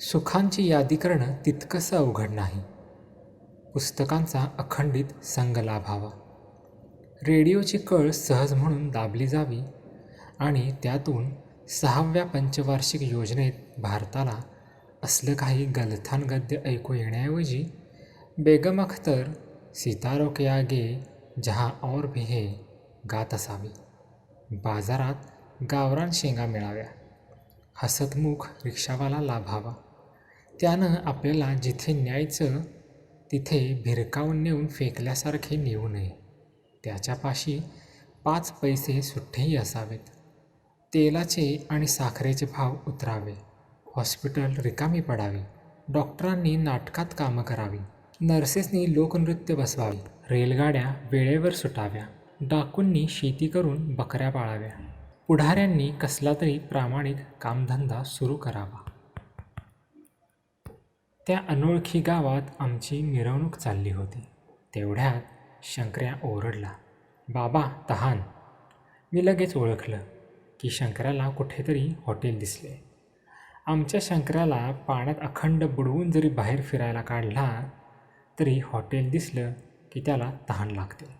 सुखांची यादी करणं तितकंसं अवघड नाही. पुस्तकांचा अखंडित संग लाभावा रेडिओची कळ सहज म्हणून दाबली जावी आणि त्यातून सहाव्या पंचवार्षिक योजनेत भारताला असलं काही गलथान गद्य ऐकू येण्याऐवजी बेगम अख्तर सितारो के आगे जहा और भी हे गात असावी. बाजारात गावरान शेंगा मिळाव्या. हसतमुख रिक्षावाला लाभावा त्यानं आपल्याला जिथे न्यायचं तिथे भिरकावून नेऊन फेकल्यासारखे नेऊ नये. त्याच्यापाशी पाच पैसे सुट्टेही असावेत. तेलाचे आणि साखरेचे भाव उतरावे. हॉस्पिटल रिकामी पडावी. डॉक्टरांनी नाटकात कामं करावी. नर्सेसनी लोकनृत्य बसवावे. रेलगाड्या वेळेवर सुटाव्या. डाकूंनी शेती करून बकऱ्या पाळाव्या. पुढाऱ्यांनी कसला तरी प्रामाणिक कामधंदा सुरू करावा. त्या अनोळखी गावात आमची मिरवणूक चालली होती. तेवढ्यात शंकर्या ओरडला बाबा तहान. मी लगेच ओळखलं की शंकराला कुठेतरी हॉटेल दिसले. आमच्या शंकराला पाण्यात अखंड बुडवून जरी बाहेर फिरायला काढला तरी हॉटेल दिसलं की त्याला तहान लागते.